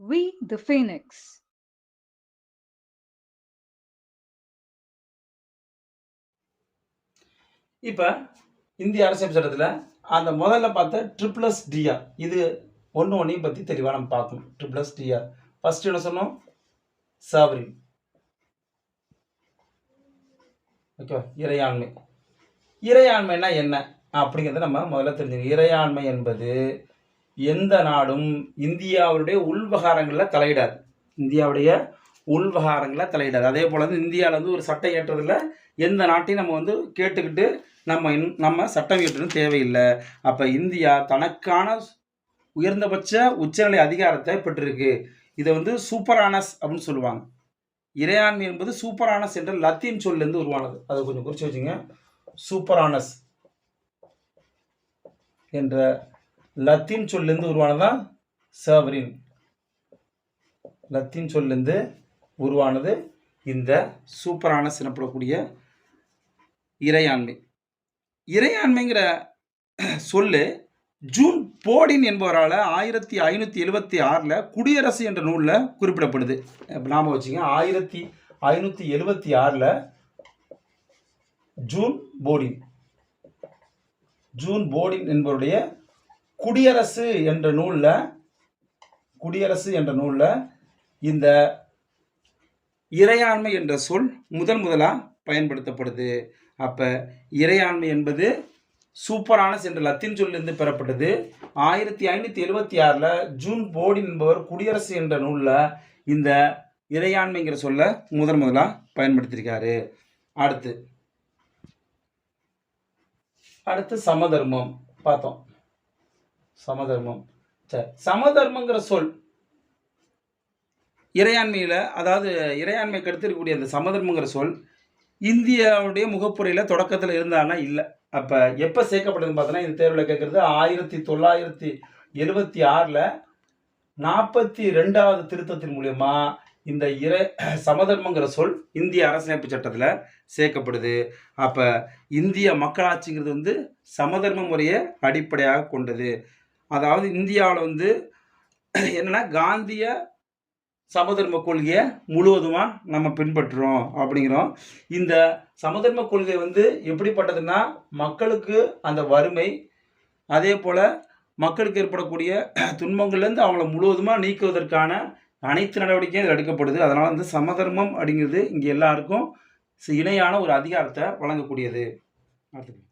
We the Phoenix. இப்போ இந்திய அரசியல் சட்டத்தில் அந்த முதல்ல பார்த்த ட்ரிப்ளஸ் டிஆர் இது ஒன்று ஒன்றையும் பற்றி தெளிவாக நம்ம பார்க்கணும். ட்ரிப்ளஸ் டிஆர் ஃபர்ஸ்ட் என்ன சொன்னோம்? சாவரின் ஓகேவா இறையாண்மை. இறையாண்மைனா என்ன? அப்படிங்கிறத நம்ம முதல்ல தெரிஞ்சுக்கணும். இறையாண்மை என்பது எந்த நாடும் இந்தியாவுடைய உள்விவகாரங்களில் தலையிடாது. இந்தியாவுடைய உள்விவகாரங்களில் தலையிடாது. அதே போல் வந்து இந்தியாவில் வந்து ஒரு சட்டம் ஏற்றதில் எந்த நாட்டையும் நம்ம வந்து கேட்டுக்கிட்டு நம்ம இன் நம்ம சட்டம் இயற்றணும் தேவையில்லை. அப்போ இந்தியா தனக்கான உயர்ந்தபட்ச உச்சநிலை அதிகாரத்தை பெற்றிருக்கு. இதை வந்து சூப்பரானஸ் அப்படின்னு சொல்லுவாங்க. இறையாண்மை என்பது சூப்பரானஸ் என்ற லத்தீன் சொல்லிருந்து உருவானது. அதை கொஞ்சம் குறித்து வச்சுங்க. சூப்பரானஸ் என்ற லத்தீன் சொல்லிருந்து உருவானதான் சவரின். லத்தீன் சொல்லிருந்து உருவானது இந்த சூப்பரான சினப்படக்கூடிய இறையாண்மை. இறையாண்மைங்கிற சொல்லு ஜூன் போடின் என்பவரால் ஆயிரத்தி ஐநூற்றி எழுபத்தி ஆறில் குடியரசு என்ற நூலில் குறிப்பிடப்படுது. நாம வச்சுங்க ஆயிரத்தி ஐநூற்றி எழுபத்தி ஆறில் ஜூன் போடின். ஜூன் போடின் என்பவருடைய குடியரசு என்ற நூலில் குடியரசு என்ற நூலில் இந்த இறையாண்மை என்ற சொல் முதன் முதலாக பயன்படுத்தப்படுது. அப்போ இறையாண்மை என்பது சூப்பரானஸ் என்ற லத்தீன் சொல்லிருந்து பெறப்பட்டது. ஆயிரத்தி ஐநூற்றி எழுபத்தி ஆறில் ஜூன் போர்டின் என்பவர் குடியரசு என்ற நூலில் இந்த இறையாண்மைங்கிற சொல்ல முதன் முதலாக பயன்படுத்தியிருக்காரு அடுத்து அடுத்து சமதர்மம் பார்த்தோம். சமதர்மம். சரி சமதர்மங்கிற சொல் இறையாண்மையில் அதாவது இறையாண்மைக்கு அடுத்திருக்கக்கூடிய அந்த சமதர்மங்கிற சொல் இந்தியாவுடைய முகப்புரையில் தொடக்கத்தில் இருந்தானா இல்லை. அப்போ எப்போ சேர்க்கப்படுதுன்னு பார்த்தோன்னா இந்த தேர்வில் கேட்குறது ஆயிரத்தி தொள்ளாயிரத்தி எழுபத்தி ஆறில் நாற்பத்தி ரெண்டாவது திருத்தத்தின் மூலயமா இந்த இறை சமதர்மங்கிற சொல் இந்திய அரசமைப்பு சட்டத்தில் சேர்க்கப்படுது. அப்போ இந்திய மக்களாட்சிங்கிறது வந்து சமதர்ம முறையை அடிப்படையாக கொண்டது. அதாவது இந்தியாவில் வந்து என்னென்னா காந்திய சமதர்ம கொள்கையை முழுவதுமாக நம்ம பின்பற்றுறோம் அப்படிங்கிறோம். இந்த சமதர்ம கொள்கை வந்து எப்படிப்பட்டதுன்னா மக்களுக்கு அந்த வறுமை அதே போல் மக்களுக்கு ஏற்படக்கூடிய துன்பங்கள்லேருந்து அவங்கள முழுவதுமாக நீக்குவதற்கான அனைத்து நடவடிக்கையும் இதில் எடுக்கப்படுது. அதனால் வந்து சமதர்மம் அப்படிங்கிறது இங்கே எல்லாருக்கும் இணையான ஒரு அதிகாரத்தை வழங்கக்கூடியது. அடுத்து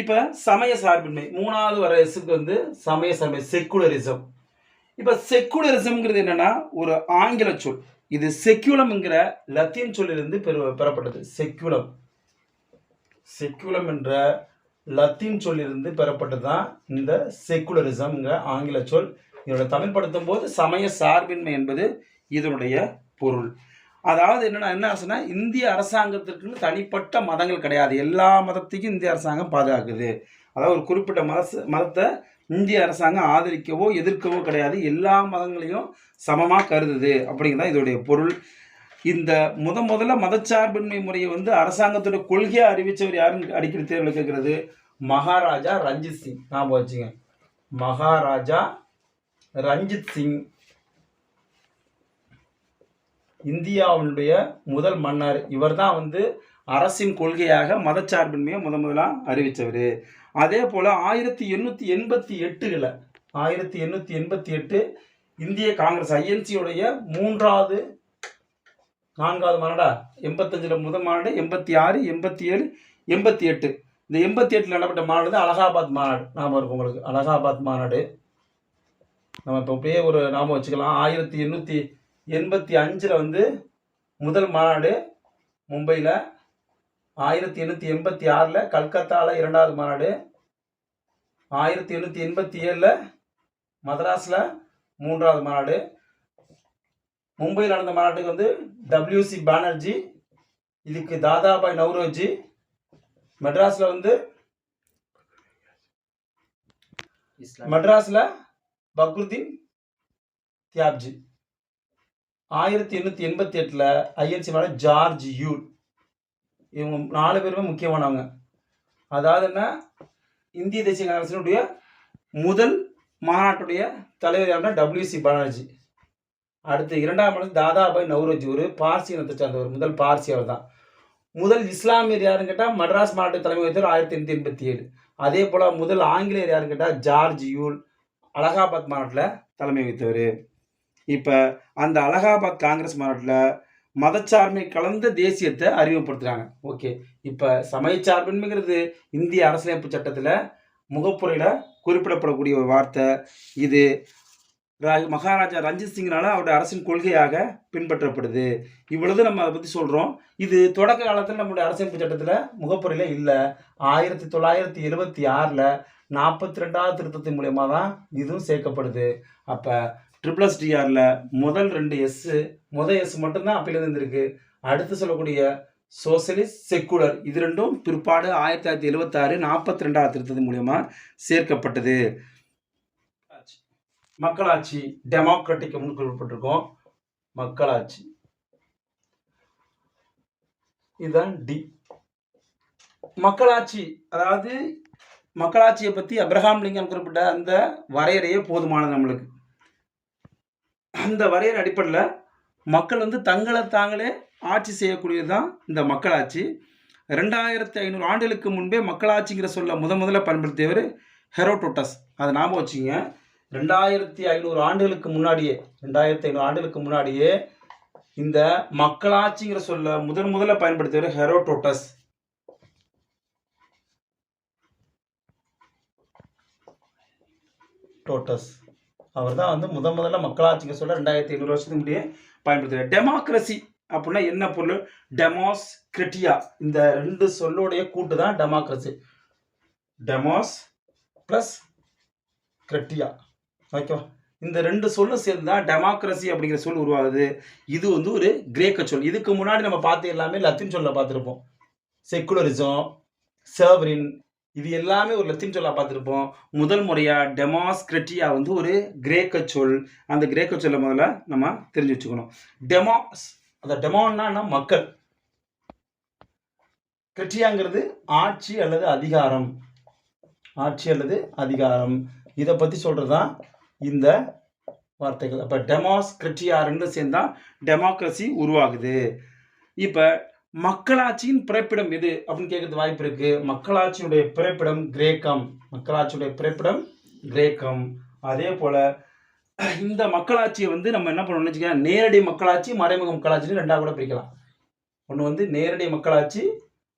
இப்போ சமய சார்பின்மை மூணாவது வர வந்து சமய சார்பை செக்குலரிசம் இப்போ செக்குலரிசம்ங்கிறது என்னென்னா ஒரு ஆங்கில சொல். இது செக்யூலம்ங்கிற லத்தீன் சொல்லிலிருந்து பெரு பெறப்பட்டது. செக்யூலம் செக்யூலம் என்ற லத்தீன் சொல்லிலிருந்து பெறப்பட்டது தான் இந்த செக்குலரிசம்ங்கிற ஆங்கில சொல். இதோட தமிழ் படுத்தும் போது சமய சார்பின்மை என்பது இதனுடைய பொருள். அதாவது என்னன்னா என்ன ஆச்சுன்னா இந்திய அரசாங்கத்திற்குன்னு தனிப்பட்ட மதங்கள் கிடையாது. எல்லா மதத்தையும் இந்திய அரசாங்கம் பாதுகாக்குது. அதாவது ஒரு குறிப்பிட்ட மத மதத்தை இந்திய அரசாங்கம் ஆதரிக்கவோ எதிர்க்கவோ கிடையாது. எல்லா மதங்களையும் சமமாக கருதுது அப்படிங்கிறது இதோடைய பொருள். இந்த முத முதல்ல மதச்சார்பின்மை முறையை வந்து அரசாங்கத்தோட கொள்கையை அறிவித்தவர் யாருன்னு அடிக்கடி தேர்வில் கேட்குறது? மகாராஜா ரஞ்சித் சிங். ஞாபகம் வச்சுங்க. மகாராஜா ரஞ்சித் சிங். இந்தியாவினுடைய முதல் மன்னர். இவர்தான் வந்து அரசின் கொள்கையாக மதச்சார்பின்மையை முத முதலாக அறிவித்தவர் அதே போல் ஆயிரத்தி எண்ணூற்றி எண்பத்தி எட்டுகளில் ஆயிரத்தி எண்ணூற்றி எண்பத்தி எட்டு இந்திய காங்கிரஸ் ஐஎன்சியுடைய மூன்றாவது நான்காவது மாநாடா எண்பத்தஞ்சில் முதல் மாநாடு எண்பத்தி ஆறு எண்பத்தி ஏழு எண்பத்தி எட்டு. இந்த எண்பத்தி எட்டில் நடப்பட்ட மாநாடு தான் அலகாபாத் மாநாடு நாம இருக்கும் உங்களுக்கு? அலகாபாத் மாநாடு நம்ம இப்போ அப்படியே ஒரு நாம வச்சுக்கலாம். ஆயிரத்தி எண்ணூற்றி எண்பத்தி அஞ்சில் வந்து முதல் மாநாடு மும்பையில் ஆயிரத்தி எண்ணூற்றி எண்பத்தி ஆறில் கல்கத்தாவில் இரண்டாவது மாநாடு ஆயிரத்தி எண்ணூற்றி எண்பத்தி ஏழில் மதராஸில் மூன்றாவது மாநாடு. மும்பையில் நடந்த மாநாட்டுக்கு வந்து டபிள்யூசி பானர்ஜி இதுக்கு தாதாபாய் நவ்ரோஜி மெட்ராஸில் வந்து மெட்ராஸில் பக்ருதீன் தியாப்ஜி. ஆயிரத்தி எண்ணூற்றி எண்பத்தி எட்டில் ஐஎன்சி மாநாடு ஜார்ஜ் யூல் இவங்க நாலு பேருமே முக்கியமானவங்க. அதாவது என்ன? இந்திய தேசிய காங்கிரசினுடைய முதல் மாநாட்டுடைய தலைவர் யாருன்னா டபிள்யூசி பானர்ஜி. அடுத்து இரண்டாம் இடம் தாதாபாய் நவ்ரோஜி ஒரு பார்சி இனத்தை சார்ந்தவர் முதல் பார்சி அவர் தான் முதல் இஸ்லாமியர் யாருன்னு கேட்டால் மட்ராஸ் மாவட்ட தலைமை வைத்தவர் ஆயிரத்தி எண்ணூற்றி எண்பத்தி ஏழு. அதே போல் முதல் ஆங்கிலேயர் யாருன்னு கேட்டால் ஜார்ஜ் யூல் அலகாபாத் மாவட்டத்தில் தலைமை வைத்தவர் இப்போ அந்த அலகாபாத் காங்கிரஸ் மாநாட்டில் மதச்சார்மை கலந்த தேசியத்தை அறிமுகப்படுத்துகிறாங்க ஓகே. இப்போ சமயச்சார்பின்மைங்கிறது இந்திய அரசியலமைப்பு சட்டத்தில் முகப்புரையில் குறிப்பிடப்படக்கூடிய ஒரு வார்த்தை. இது ரா- மகாராஜா ரஞ்சித் சிங்னால அவருடைய அரசின் கொள்கையாக பின்பற்றப்படுது. இவ்வளவு நம்ம அதை பற்றி சொல்கிறோம் இது தொடக்க காலத்தில் நம்முடைய அரசியமைப்பு சட்டத்தில் முகப்புரையில் இல்லை. ஆயிரத்தி தொள்ளாயிரத்தி எழுபத்தி ஆறில் நாற்பத்தி ரெண்டாவது திருத்தத்தின் மூலயமா தான் இதுவும் சேர்க்கப்படுது. அப்போ ட்ரிபிள் எஸ்டிஆரில் முதல் ரெண்டு எஸ்ஸு முதல் எஸ் மட்டும்தான் அப்பையில இருந்திருக்கு. அடுத்து சொல்லக்கூடிய சோசியலிஸ்ட் செக்குலர் இது ரெண்டும் பிற்பாடு ஆயிரத்தி தொள்ளாயிரத்தி எழுபத்தாறு நாற்பத்தி ரெண்டாவது திருத்தது மூலயமா சேர்க்கப்பட்டது. மக்களாட்சி டெமோக்ராட்டிக் அப்படின்னு குறிப்பிட்டிருக்கோம் மக்களாட்சி. இதுதான் டி மக்களாட்சி அதாவது மக்களாட்சியை பற்றி அப்ரஹாம் லிங்கம் குறிப்பிட்ட அந்த வரையறையே போதுமானது நம்மளுக்கு. அந்த வரையறை அடிப்படையில் மக்கள் வந்து தங்களை தாங்களே ஆட்சி செய்யக்கூடியது தான் இந்த மக்களாட்சி. ரெண்டாயிரத்தி ஐநூறு ஆண்டுகளுக்கு முன்பே மக்களாட்சிங்கிற சொல்ல முத முதல்ல பயன்படுத்தியவர் ஹெரோடோட்டஸ். அதை ஞாபகம் வச்சுங்க. ரெண்டாயிரத்தி ஐநூறு ஆண்டுகளுக்கு முன்னாடியே ரெண்டாயிரத்தி ஐநூறு ஆண்டுகளுக்கு முன்னாடியே இந்த மக்களாட்சிங்கிற சொல்ல முதன் முதல்ல பயன்படுத்தியவர் ஹெரோடோட்டஸ். டோட்டஸ். அவர் தான் வந்து முத முதல்ல மக்களாட்சிக்கு சொல்ல ரெண்டாயிரத்தி ஐநூறு வருஷத்துக்கு முன்னாடியே பயன்படுத்துகிறார் டெமோக்ரஸி அப்படின்னா என்ன பொருள்? டெமோஸ் கிரிட்டியா இந்த ரெண்டு சொல்லோடைய கூட்டு தான் டெமோக்ரஸி டெமோஸ் ப்ளஸ் கிரிட்டியா ஓகேவா இந்த ரெண்டு சொல்லும் சேர்ந்து தான் டெமோக்ரஸி அப்படிங்கிற சொல் உருவாகுது. இது வந்து ஒரு கிரேக்க சொல். இதுக்கு முன்னாடி நம்ம பார்த்து எல்லாமே லத்தீன் சொல்ல பார்த்துருப்போம். செக்குலரிசம் சர்வரின் இது எல்லாமே ஒரு லத்தின் சொல்லாக பார்த்துருப்போம். முதல் முறையாக டெமாஸ்கிரட்டியா வந்து ஒரு கிரேக்க சொல். அந்த கிரேக்க சொல்ல முதல்ல நம்ம தெரிஞ்சு வச்சுக்கணும். டெமாஸ் அந்த டெமோன்னா மக்கள். கிரட்டியாங்கிறது ஆட்சி அல்லது அதிகாரம். ஆட்சி அல்லது அதிகாரம். இதை பற்றி சொல்கிறது தான் இந்த வார்த்தைகள். அப்போ டெமாஸ்கிரட்டியா ரெண்டும் சேர்ந்தால் டெமோக்ரஸி உருவாகுது. இப்போ மக்களாட்சியின் பிறப்பிடம் எது அப்படின்னு கேட்கறது வாய்ப்பு இருக்கு. மக்களாட்சியுடைய பிறப்பிடம் கிரேக்கம். மக்களாட்சியுடைய பிறப்பிடம் கிரேக்கம். அதே போல இந்த மக்களாட்சியை வந்து நம்ம என்ன பண்ணணும்னு வச்சுக்கோங்க நேரடி மக்களாட்சி மறைமுக மக்களாட்சின்னு ரெண்டாக கூட பிரிக்கலாம். ஒன்று வந்து நேரடி மக்களாட்சி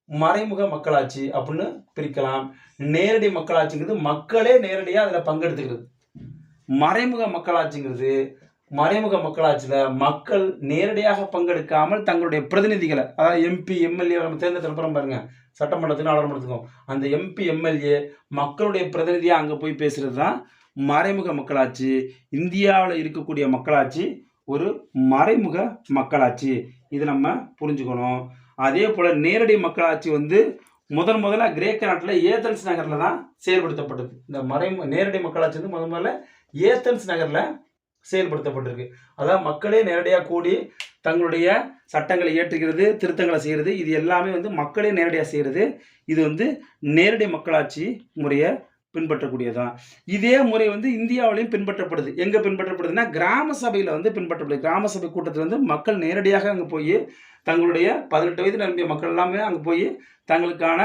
மறைமுக மக்களாட்சி அப்படின்னு பிரிக்கலாம். நேரடி மக்களாட்சிங்கிறது மக்களே நேரடியாக அதில் பங்கெடுத்துக்கிறது. மறைமுக மக்களாட்சிங்கிறது மறைமுக மக்களாட்சியில் மக்கள் நேரடியாக பங்கெடுக்காமல் தங்களுடைய பிரதிநிதிகளை அதாவது எம்பி எம்எல்ஏ நம்ம தேர்ந்தெடுத்துறோம் பாருங்க. சட்டமன்றத்துக்கும் நாடாளுமன்றத்துக்கும் அந்த எம்பி எம்எல்ஏ மக்களுடைய பிரதிநிதியாக அங்கே போய் பேசுறது தான் மறைமுக மக்களாட்சி. இந்தியாவில் இருக்கக்கூடிய மக்களாட்சி ஒரு மறைமுக மக்களாட்சி. இது நம்ம புரிஞ்சுக்கணும். அதே போல் நேரடி மக்களாட்சி வந்து முதன் முதல்ல கிரேக்க நாட்டில் ஏத்தன்ஸ் நகரில் தான் செயல்படுத்தப்பட்டது. இந்த மறை நேரடி மக்களாட்சி வந்து முதன் முதல்ல ஏத்தன்ஸ் நகரில் செயல்படுத்தப்பட்டிருக்கு. அதாவது மக்களே நேரடியாக கூடி தங்களுடைய சட்டங்களை இயற்றுகிறது திருத்தங்களை செய்கிறது. இது எல்லாமே வந்து மக்களே நேரடியாக செய்கிறது. இது வந்து நேரடி மக்களாட்சி முறையை பின்பற்றக்கூடியதான் இதே முறை வந்து இந்தியாவிலையும் பின்பற்றப்படுது. எங்கே பின்பற்றப்படுதுன்னா கிராம சபையில் வந்து பின்பற்றப்படுது. கிராம சபை கூட்டத்தில் வந்து மக்கள் நேரடியாக அங்கே போய் தங்களுடைய பதினெட்டு வயது நிரம்பிய மக்கள் எல்லாமே அங்கே போய் தங்களுக்கான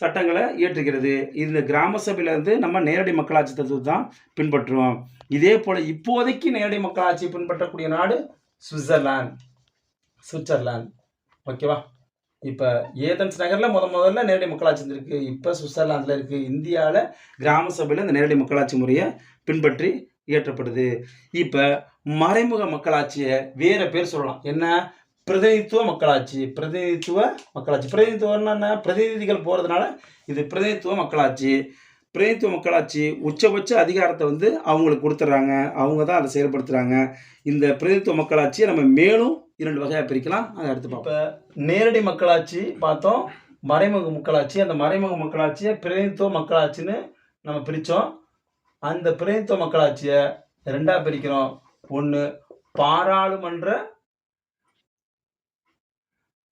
சட்டங்களை இயற்றுகிறது. இந்த கிராம சபையிலேருந்து நம்ம நேரடி மக்களாட்சி தத்துவத்தை தான் பின்பற்றுவோம். இதே போல் இப்போதைக்கு நேரடி மக்களாட்சி பின்பற்றக்கூடிய நாடு சுவிட்சர்லாந்து. சுவிட்சர்லாந்து. ஓகேவா இப்போ ஏதன்ஸ் நகரில் முத முதல்ல நேரடி மக்களாட்சி இருந்திருக்கு. இப்போ சுவிட்சர்லாந்தில் இருக்குது இந்தியாவில் கிராம சபையில் இந்த நேரடி மக்களாட்சி முறையை பின்பற்றி இயற்றப்படுது. இப்போ மறைமுக மக்களாட்சியை வேறு பேர் சொல்லலாம். என்ன? பிரதிநிதித்துவ மக்களாட்சி பிரதிநிதித்துவ மக்களாட்சி. பிரதிநிதித்துவம்னா என்ன? பிரதிநிதிகள் போகிறதுனால இது பிரதிநிதித்துவ மக்களாட்சி. பிரதிநிதித்துவ மக்களாட்சி உச்சபட்ச அதிகாரத்தை வந்து அவங்களுக்கு கொடுத்துட்றாங்க அவங்க தான் அதை செயல்படுத்துகிறாங்க இந்த பிரதிநிதித்துவ மக்களாட்சியை நம்ம மேலும் இரண்டு வகையாக பிரிக்கலாம். அதை அடுத்து பார்ப்போம். இப்போ நேரடி மக்களாட்சி பார்த்தோம். மறைமுக மக்களாட்சி. அந்த மறைமுக மக்களாட்சியை பிரதிநிதித்துவ மக்களாட்சின்னு நம்ம பிரித்தோம் அந்த பிரதிநிதித்துவ மக்களாட்சியை ரெண்டாக பிரிக்கிறோம். ஒன்று பாராளுமன்ற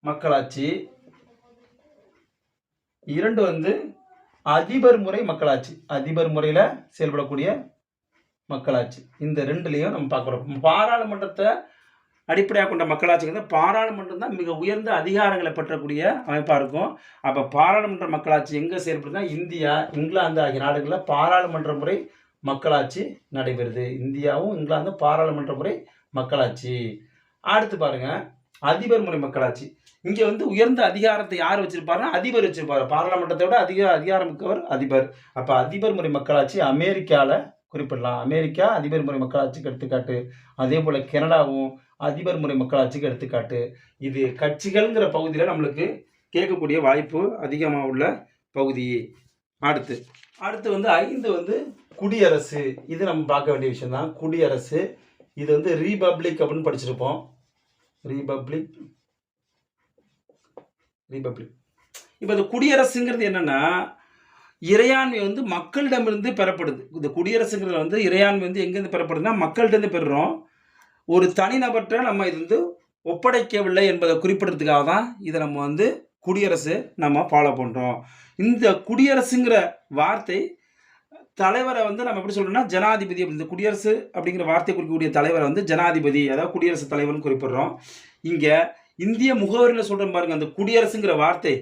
மக்களாட்சி. இரண்டு வந்து அதிபர் முறை மக்களாட்சி. அதிபர் முறையில் செயல்படக்கூடிய மக்களாட்சி. இந்த ரெண்டுலேயும் நம்ம பார்க்குறோம் பாராளுமன்றத்தை அடிப்படையாக கொண்ட மக்களாட்சிங்கிறது பாராளுமன்றம் தான் மிக உயர்ந்த அதிகாரங்களை பெற்றக்கூடிய அமைப்பாக இருக்கும். அப்போ பாராளுமன்ற மக்களாட்சி எங்கே செயல்படுதுன்னா இந்தியா இங்கிலாந்து ஆகிய நாடுகளில் பாராளுமன்ற முறை மக்களாட்சி நடைபெறுது. இந்தியாவும் இங்கிலாந்தும் பாராளுமன்ற முறை மக்களாட்சி. அடுத்து பாருங்கள் அதிபர் முறை மக்களாட்சி. இங்கே வந்து உயர்ந்த அதிகாரத்தை யார் வச்சிருப்பாருன்னா அதிபர் வச்சிருப்பாரு. பாராளுமன்றத்தை விட அதிக அதிகாரம் மிக்கவர் அதிபர். அப்போ அதிபர் முறை மக்களாட்சி அமெரிக்காவில் குறிப்பிடலாம். அமெரிக்கா அதிபர் முறை மக்களாட்சிக்கு எடுத்துக்காட்டு. அதே போல் கனடாவும் அதிபர் முறை மக்களாட்சிக்கு எடுத்துக்காட்டு. இது கட்சிகள்ங்கிற பகுதியில் நம்மளுக்கு கேட்கக்கூடிய வாய்ப்பு அதிகமாக உள்ள பகுதி. அடுத்து அடுத்து வந்து ஐந்து வந்து குடியரசு. இது நம்ம பார்க்க வேண்டிய விஷயம் தான் குடியரசு. இது வந்து ரீபப்ளிக் அப்படின்னு படிச்சிருப்போம். ரீபப்ளிக் ரீபப்ளிக் இப்போ இந்த குடியரசுங்கிறது என்னன்னா இறையாண்மை வந்து மக்களிடமிருந்து பெறப்படுது. இந்த குடியரசுங்கிறது வந்து இறையாண்மை வந்து எங்கேருந்து பெறப்படுதுன்னா மக்கள்கிட்டருந்து பெறுறோம். ஒரு தனிநபர்கிட்ட நம்ம இது வந்து ஒப்படைக்கவில்லை என்பதை குறிப்பிடுறதுக்காக தான் இதை நம்ம வந்து குடியரசு நம்ம ஃபாலோ பண்ணுறோம் இந்த குடியரசுங்கிற வார்த்தை தலைவரை வந்து நம்ம எப்படி சொல்றோம்னா ஜனாதிபதி அப்படி இந்த குடியரசு அப்படிங்கிற வார்த்தை குறிக்கக்கூடிய தலைவரை வந்து ஜனாதிபதி அதாவது குடியரசுத் தலைவர்னு குறிப்பிடுறோம். இங்கே இந்திய முகவரியில் சொல்கிறோம் பாருங்க அந்த குடியரசுங்கிற வார்த்தை.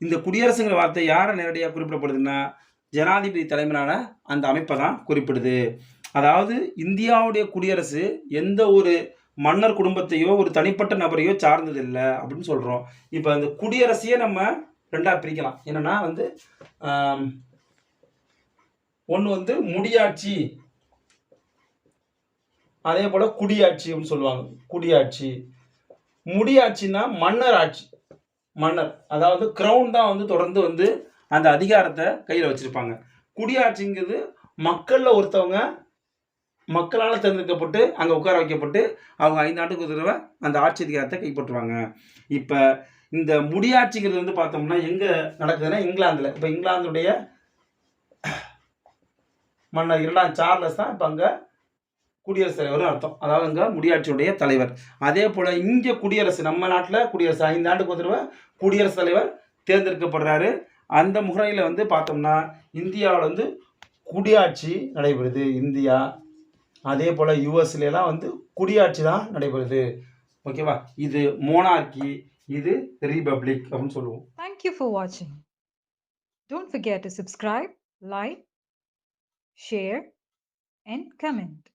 இந்த குடியரசுங்கிற வார்த்தை யாரை நேரடியாக குறிப்பிடப்படுதுன்னா ஜனாதிபதி தலைமையிலான அந்த அமைப்பை தான் குறிப்பிடுது. அதாவது இந்தியாவுடைய குடியரசு எந்த ஒரு மன்னர் குடும்பத்தையோ ஒரு தனிப்பட்ட நபரையோ சார்ந்தது இல்லை அப்படின்னு சொல்கிறோம் இப்போ அந்த குடியரசையே நம்ம ரெண்டாக பிரிக்கலாம். என்னன்னா வந்து ஒன்று வந்து முடியாட்சி. அதே போல் குடியாட்சி அப்படின்னு சொல்லுவாங்க. குடியாட்சி. முடியாட்சின்னா மன்னர் ஆட்சி. மன்னர். அதாவது கிரவுன் தான் வந்து தொடர்ந்து வந்து அந்த அதிகாரத்தை கையில் வச்சுருப்பாங்க. குடியாட்சிங்கிறது மக்களில் ஒருத்தவங்க மக்களால் தேர்ந்தெடுக்கப்பட்டு அங்கே உட்கார வைக்கப்பட்டு அவங்க ஐந்து ஆண்டுக்கு ஒரு தடவை அந்த ஆட்சி அதிகாரத்தை கைப்பற்றுவாங்க. இப்போ இந்த முடியாட்சிங்கிறது வந்து பார்த்தோம்னா எங்கே நடக்குதுன்னா இங்கிலாந்தில். இப்போ இங்கிலாந்துடைய மன்னர் இரண்டாம் சார்லஸ் தான் இப்போ அங்கே குடியரசுத் தலைவர்னு அர்த்தம். அதாவது இங்கே முடியாட்சியுடைய தலைவர். அதே போல் இங்கே குடியரசு நம்ம நாட்டில் குடியரசு ஐந்து ஆண்டுக்கு ஒரு தடவை குடியரசுத் தலைவர் தேர்ந்தெடுக்கப்படுறாரு. அந்த முறையில் வந்து பார்த்தோம்னா இந்தியாவில் வந்து குடியாட்சி நடைபெறுது. இந்தியா அதே போல் யூஎஸ்லாம் வந்து குடியாட்சி தான் நடைபெறுது. ஓகேவா இது மோனார்கி இது ரிபப்ளிக் அப்படின்னு சொல்லுவோம். தேங்க்யூ ஃபார் வாட்சிங் don't Don't do subscribe like share, and comment.